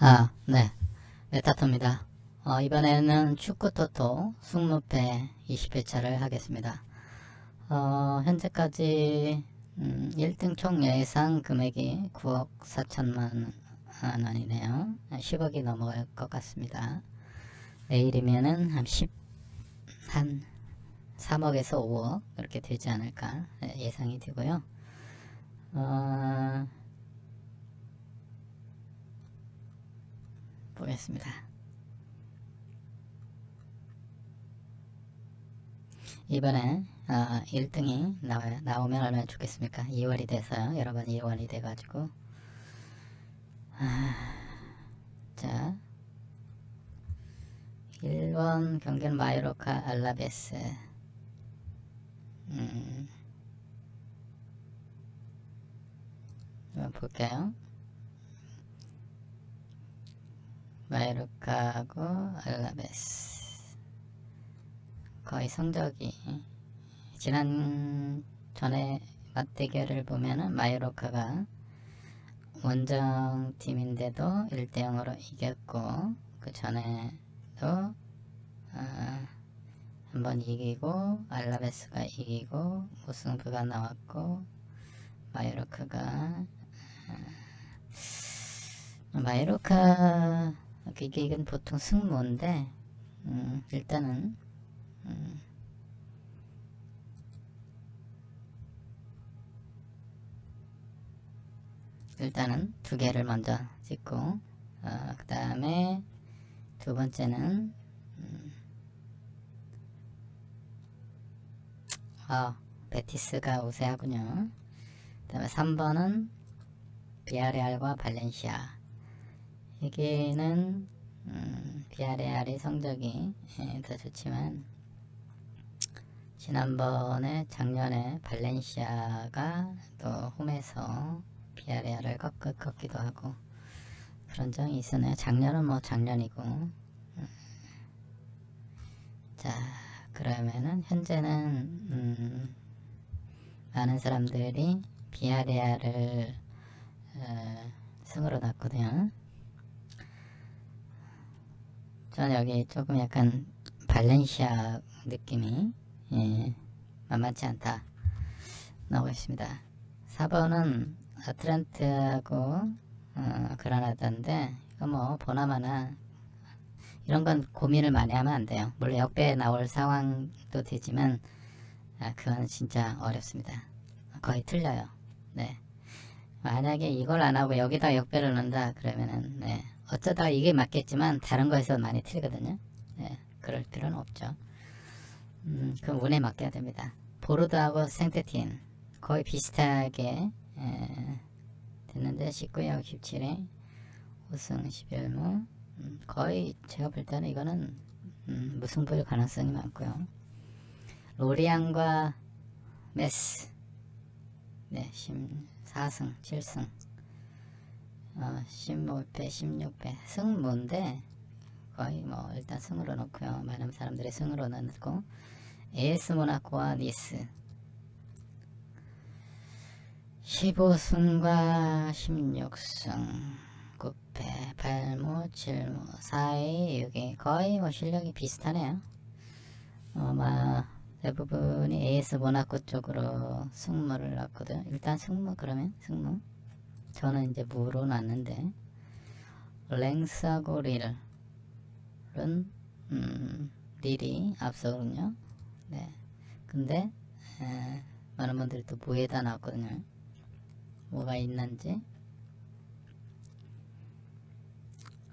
아, 네. 메타토입니다. 어, 이번에는 축구 토토 승무패 20회차를 하겠습니다. 어, 현재까지 음, 1등 총 예상 금액이 9억 4천만 원이네요. 10억이 넘어갈 것 같습니다. 내일이면은 한 10, 한 3억에서 5억 그렇게 되지 않을까 예상이 되고요. 어, 보겠습니다. 이번에 어, 1등이 나와요. 나오면 얼마나 좋겠습니까? 2월이 돼서요. 여러 번 2월이 돼가지고 아, 자 1번 경기는 마요로카 알라베스 음, 한번 볼까요? 마요르카하고 알라베스. 거의 성적이 지난 전에 맞대결을 보면은 마요르카가 원정 팀인데도 1대 0으로 이겼고 그 전에도 어, 한번 이기고 알라베스가 이기고 무승부가 나왔고 마요르카가 어, 마요르카 이게 이건 보통 승무인데 음, 일단은 음, 일단은 두 개를 먼저 찍고 어, 그 다음에 두 번째는 음, 아 베티스가 우세하군요. 그 다음에 3번은 비아레알과 발렌시아. 여기는 음, 비아레알이 성적이 예, 더 좋지만 지난번에 작년에 발렌시아가 또 홈에서 비아레알을 꺾, 꺾기도 하고 그런 적이 있었네요. 작년은 뭐 작년이고 음. 자 그러면은 현재는 음, 많은 사람들이 비아레알을 어, 승으로 놨거든요. 저는 여기 조금 약간 발렌시아 느낌이 예, 만만치 않다 나오고 있습니다. 4번은 아틀란트하고 어, 그라나다인데 이거 뭐 보나마나 이런 건 고민을 많이 하면 안 돼요. 물론 역배 나올 상황도 되지만 아, 그건 진짜 어렵습니다. 거의 틀려요. 네. 만약에 이걸 안 하고 여기다 역배를 넣는다 그러면은 네. 어쩌다 이게 맞겠지만 다른 거에서 많이 틀리거든요. 네. 그럴 필요는 없죠. 음, 그럼 운에 맡겨야 됩니다. 보르드하고 생테틴 거의 비슷하게 에, 됐는데 19역 17에 5승 11무 음, 거의 제가 볼 때는 이거는 음, 무승부일 가능성이 많고요. 로리안과 메스 네, 14승 7승 어, 15패 16패 승무인데? 거의 뭐 일단 승으로 넣고요. 많은 사람들이 승으로 넣고. AS 모나코와 니스. 15승과 16승. 9패 8무 7무 4위 6위 거의 뭐 실력이 비슷하네요. 어마 대부분이 AS 모나코 쪽으로 승무를 넣거든. 일단 승무 그러면 승무 저는 이제 무로 놨는데 랭스하고 릴은 음, 릴이 앞서거든요. 네. 근데 에, 많은 분들이 또 무에다 나왔거든요. 뭐가 있는지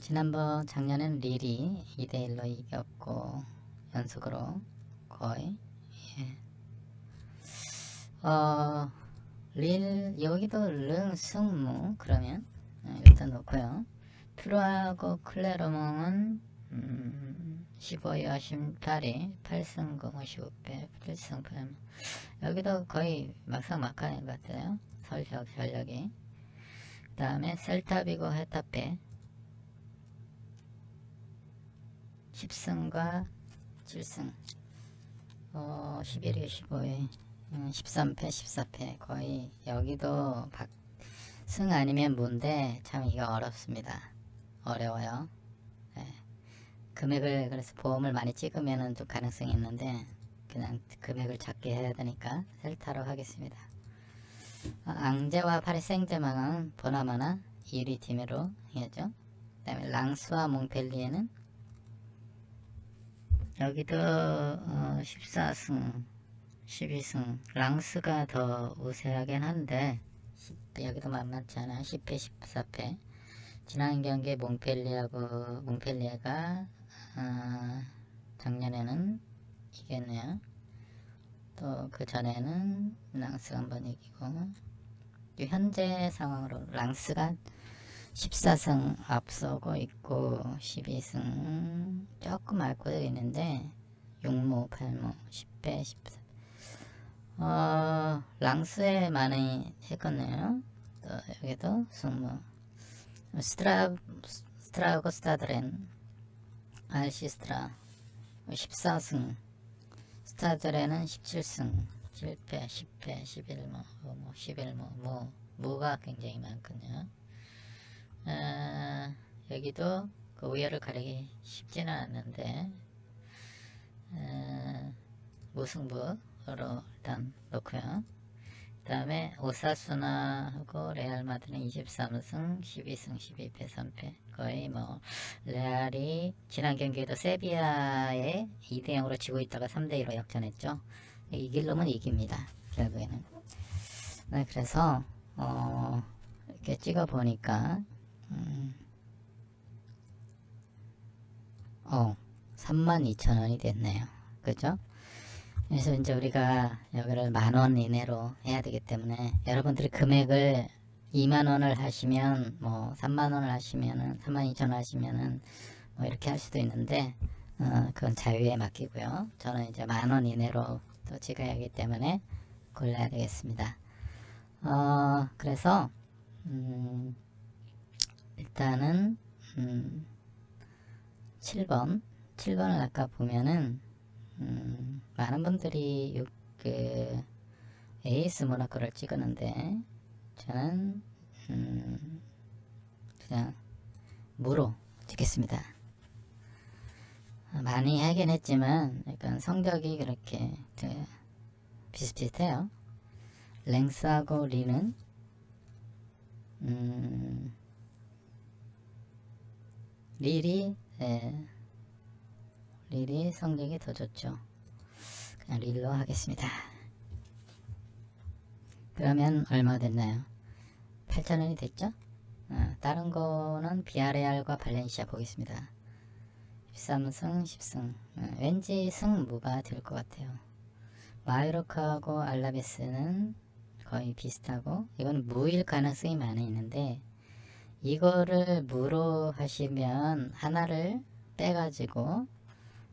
지난번 작년엔 릴이 2대1로 이겼고 연속으로 거의 예. 어, 릴 여기도 릉 승무 그러면 예, 일단 놓고요. 프로하고 클레르몽은 음, 15와 18이 8승 55패 8승 8 여기도 거의 막상 막하는 것 같아요. 설적 전력이. 그 다음에 셀타비고 헤타페 10승과 7승. 어, 11위 15위 13패 14패 거의 여기도 박, 승 아니면 뭔데 참 이거 어렵습니다 어려워요. 네. 금액을 그래서 보험을 많이 찍으면은 좀 가능성이 있는데 그냥 금액을 작게 해야 되니까 셀타로 하겠습니다. 어, 앙제와 파리 생제망은 보나마나 1위 팀으로 해야죠. 그 다음에 랑스와 몽펠리에는 여기도 어, 14승, 12승. 랑스가 더 우세하긴 한데 여기도 만만치 않아. 10패, 14패. 지난 경기에 몽펠리하고 몽펠리에가 어, 작년에는 이겼네요. 또 그 전에는 랑스가 한번 이기고 또 현재 상황으로 랑스가 14승 앞서고 있고 12승 조금 앓고 있는데 6무 8무 10배 14 어, 랑스에 많이 했겠네요. 또 여기도 승무 스트라 스트라고 스타드렌 알시스트라 14승 스타드렌은 17승 7패 10패 11무 뭐 11무 뭐 무가 굉장히 많거든요. 아, 여기도 그 우열을 가리기 쉽지는 않는데 아, 무승부 로 일단 놓고요. 그 다음에 오사수나하고 레알 마드는 23승 12승 12패 3패 거의 뭐 레알이 지난 경기에도 세비야에 2대 0으로 지고 있다가 3대2로 역전했죠. 이길 놈은 이깁니다. 결국에는. 네, 그래서 어, 이렇게 찍어 보니까 음, 어, 32,000원이 됐네요. 그죠? 그래서 이제 우리가 여기를 만 원 이내로 해야 되기 때문에 여러분들이 금액을 2만 원을 하시면 뭐 3만 원을 하시면은 3만 2천 원 하시면은 뭐 이렇게 할 수도 있는데 어, 그건 자유에 맡기고요. 저는 이제 만 원 이내로 또 찍어야 하기 때문에 골라야 되겠습니다. 어, 그래서 음, 일단은 음, 7번 7번을 아까 보면은 음, 많은 분들이 요, 그 에이스 모나코를 찍었는데 저는 음, 그냥 무로 찍겠습니다. 많이 하긴 했지만 약간 성적이 그렇게 그 비슷비슷해요. 랭스하고 리는 음, 릴이 예, 릴이 성적이 더 좋죠. 그냥 릴로 하겠습니다. 그러면 얼마 됐나요? 8,000원이 됐죠? 어, 다른 거는 비아레알과 발렌시아 보겠습니다. 13승, 10승. 어, 왠지 승무가 될 것 같아요. 마요르카하고 알라베스는 거의 비슷하고 이건 무일 가능성이 많이 있는데 이거를 무로 하시면 하나를 빼가지고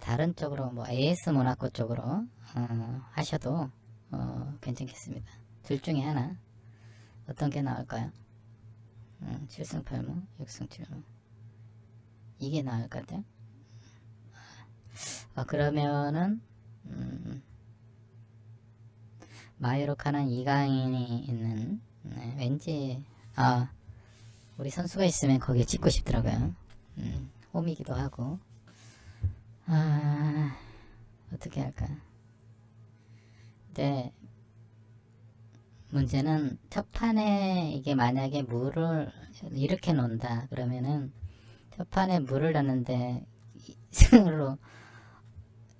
다른 쪽으로 뭐 AS 모나코 쪽으로 어, 하셔도 어, 괜찮겠습니다. 둘 중에 하나 어떤 게 나을까요? 음, 7승 8무, 6승 7무 이게 나을 것 같아요. 아, 그러면은 음, 마요르카는 이강인이 있는 네, 왠지 아 우리 선수가 있으면 거기에 찍고 싶더라고요. 음, 홈이기도 하고 아 어떻게 할까? 근데 문제는 첫 판에 이게 만약에 물을 이렇게 놓는다 그러면은 첫 판에 물을 넣는데 승으로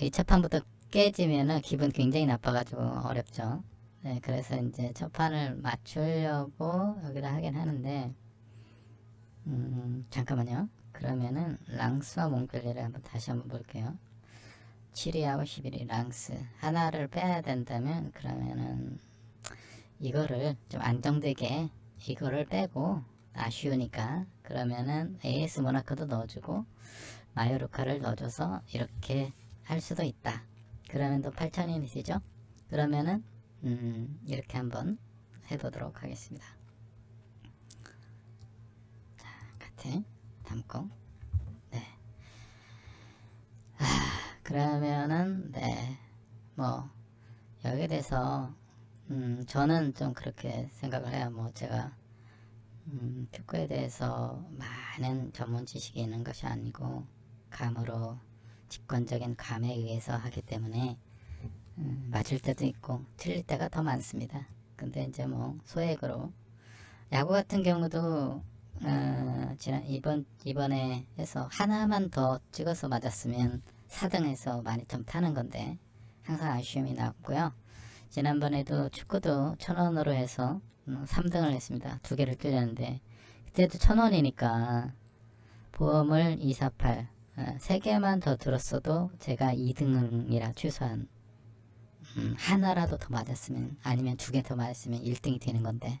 이첫 판부터 깨지면은 기분 굉장히 나빠가지고 어렵죠. 네, 그래서 이제 첫 판을 맞추려고 여기다 하긴 하는데, 음, 잠깐만요. 그러면은 랑스와 몽펠리를 한번 다시 한번 볼게요. 7위하고 11위 랑스 하나를 빼야 된다면 그러면은 이거를 좀 안정되게 이거를 빼고 아쉬우니까 그러면은 AS 모나코도 넣어주고 마요르카를 넣어줘서 이렇게 할 수도 있다. 그러면 또 8천원이 되죠? 그러면은 음, 이렇게 한번 해보도록 하겠습니다. 자, 같은 담고 네. 아, 그러면은 네, 뭐 여기에 대해서 음, 저는 좀 그렇게 생각을 해요. 뭐 제가 음, 축구에 대해서 많은 전문 지식이 있는 것이 아니고 감으로 직관적인 감에 의해서 하기 때문에 음, 맞을 때도 있고 틀릴 때가 더 많습니다. 근데 이제 뭐 소액으로 야구 같은 경우도 어, 지난 이번 이번에 해서 하나만 더 찍어서 맞았으면 4등에서 많이 좀 타는 건데 항상 아쉬움이 났고요. 지난번에도 축구도 천 원으로 해서 음, 3등을 했습니다. 두 개를 끌렸는데 그때도 천 원이니까 보험을 248, 어, 세 개만 더 들었어도 제가 2등이라 최소한 음, 하나라도 더 맞았으면 아니면 두 개 더 맞았으면 1등이 되는 건데 아,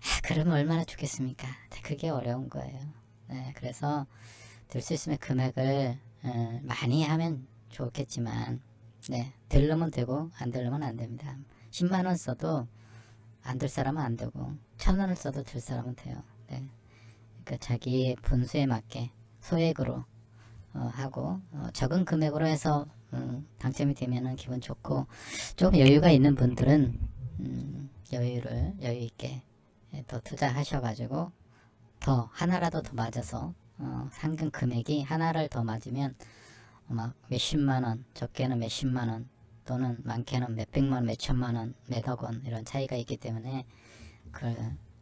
그러면 얼마나 좋겠습니까? 그게 어려운 거예요. 네, 그래서 들 수 있으면 금액을 어, 많이 하면 좋겠지만 네, 들르면 되고 안 들르면 안 됩니다. 10만 원 써도 안 들 사람은 안 되고 천 원을 써도 들 사람은 돼요. 네. 그러니까 자기의 분수에 맞게 소액으로 어, 하고 어, 적은 금액으로 해서 음, 당첨이 되면은 기분 좋고 조금 여유가 있는 분들은 음, 여유를 여유 있게 예, 더 투자하셔가지고 더 하나라도 더 맞아서 어, 상금 금액이 하나를 더 맞으면 막 몇십만 원, 적게는 몇십만 원 또는 많게는 몇백만 원, 몇천만 원, 몇억 원 이런 차이가 있기 때문에 그걸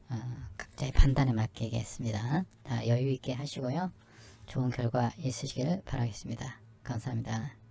어, 각자의 판단에 맞게 얘기했습니다. 다 여유 있게 하시고요. 좋은 결과 있으시길 바라겠습니다. 감사합니다.